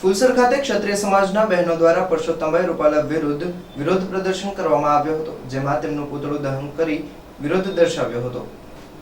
ફુલસર ખાતે ક્ષત્રિય સમાજના બહેનો દ્વારા પરસોત્તમભાઈ રૂપાલા વિરુદ્ધ વિરોધ પ્રદર્શન કરવામાં આવ્યો હતો, જેમાં તેમનું પુતળું દહન કરી વિરોધ દર્શાવ્યો હતો.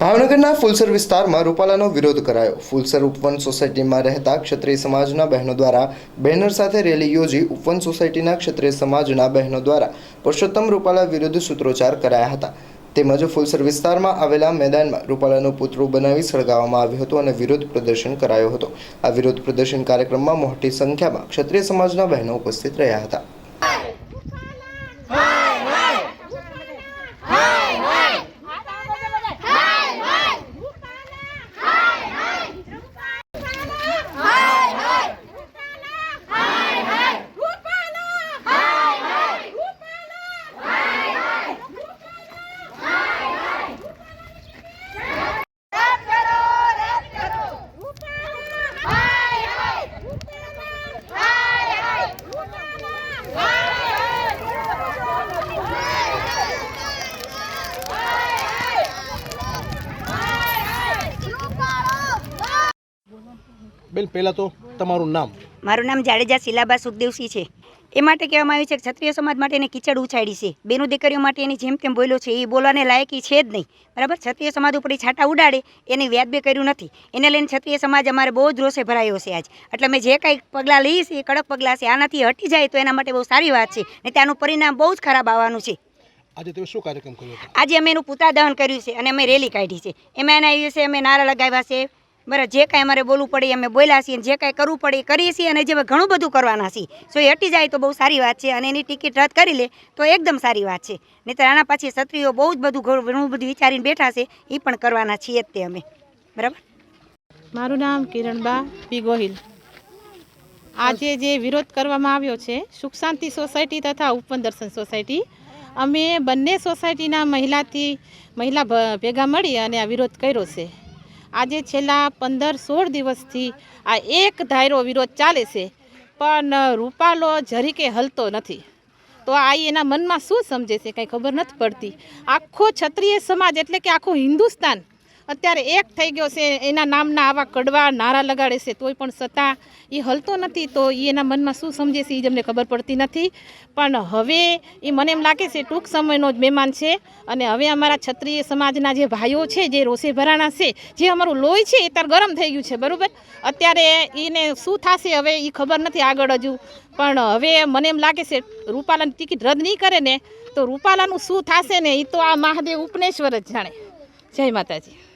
ભાવનગરના ફુલસર વિસ્તારમાં રૂપાલાનો વિરોધ કરાયો. ફુલસર ઉપવન સોસાયટીમાં રહેતા ક્ષત્રિય સમાજના બહેનો દ્વારા બેનર સાથે રેલી યોજી ઉપવન સોસાયટીના ક્ષત્રિય સમાજના બહેનો દ્વારા પુરુષોત્તમ રૂપાલા વિરુદ્ધ સૂત્રોચ્ચાર કરાયા હતા. તેમજ ફુલસર વિસ્તારમાં આવેલા મેદાનમાં રૂપાલાનું પુતળું બનાવી સળગાવવામાં આવ્યું હતું અને વિરોધ પ્રદર્શન કરાયો હતો. આ વિરોધ પ્રદર્શન કાર્યક્રમમાં મોટી સંખ્યામાં ક્ષત્રિય સમાજના બહેનો ઉપસ્થિત રહ્યા હતા. બેન પહેલાં તો તમારું નામ. મારું નામ જાડેજા શિલાબા સુખદેવસિંહ છે. એ માટે કહેવામાં આવ્યું છે કે ક્ષત્રિય સમાજ માટે એને કીચડ ઉછાડી છે. બેનો દીકરીઓ માટે એની જેમ તેમ બોલ્યો છે એ બોલવાને લાયકી છે જ નહીં. બરાબર? ક્ષત્રિય સમાજ ઉપર એ છાંટા ઉડાડે એને વ્યાજબે કર્યું નથી. એને લઈને ક્ષત્રિય સમાજ અમારે બહુ જ રોષે ભરાયો છે આજ. એટલે મેં જે કાંઈ પગલાં લઈએ છીએ એ કડક પગલાં છે. આનાથી હટી જાય તો એના માટે બહુ સારી વાત છે. ને ત્યાંનું પરિણામ બહુ જ ખરાબ આવવાનું છે. આજે તમે શું કાર્યક્રમ કર્યો આજે અમે એનું પૂતા દહન કર્યું છે અને અમે રેલી કાઢી છે. એમાં એના દિવસે અમે નારા લગાવ્યા છે. બરાબર જે કાંઈ અમારે બોલવું પડે અમે બોલ્યા છીએ અને જે કાંઈ કરવું પડે એ કરીએ છીએ અને જે ઘણું બધું કરવાના છીએ. સો એ હટી જાય તો બહુ સારી વાત છે અને એની ટિકિટ રદ કરી લે તો એકદમ સારી વાત છે. નહીંતર આના પાછી ક્ષત્રિયો બહુ જ બધું ઘણું બધું વિચારીને બેઠા છે એ પણ કરવાના છીએ જ તે અમે. બરાબર? મારું નામ કિરણબા પી ગોહિલ આજે જે વિરોધ કરવામાં આવ્યો છે, સુખ શાંતિ સોસાયટી તથા ઉપવન દર્શન સોસાયટી, અમે બંને સોસાયટીના મહિલાથી, મહિલા ભેગા મળી અને આ વિરોધ કર્યો છે. આજે છેલ્લા પંદર સોળ દિવસથી આ એક ધાયરો વિરોધ ચાલે છે, પણ રૂપાલો જરીકે હલતો નથી. તો આ એના મનમાં શું સમજે છે? કંઈ ખબર નથી પડતી. આખો ક્ષત્રિય સમાજ એટલે કે આખું હિન્દુસ્તાન અત્યારે એક થઈ ગયો છે, એના નામના આવા કડવા નારા લગાડે છે, તોય પણ છતાં એ હલતો નથી, તો એ એના મનમાં શું સમજે છે એ જ અમને ખબર પડતી નથી. પણ હવે એ મને એમ લાગે છે, ટૂંક સમયનો જ મહેમાન છે, અને હવે અમારા ક્ષત્રિય સમાજના જે ભાઈઓ છે, જે રોષે ભરાણા છે, જે અમારું લોહી છે, એ તાર ગરમ થઈ ગયું છે, બરાબર? અત્યારે એને શું થશે હવે એ ખબર નથી આગળ હજુ. પણ હવે મને એમ લાગે છે, રૂપાલાની ટિકિટ રદ નહીં કરે ને, તો રૂપાલાનું શું થશે ને એ તો આ મહાદેવ ઉપનેશ્વર જ જાણે. જય માતાજી.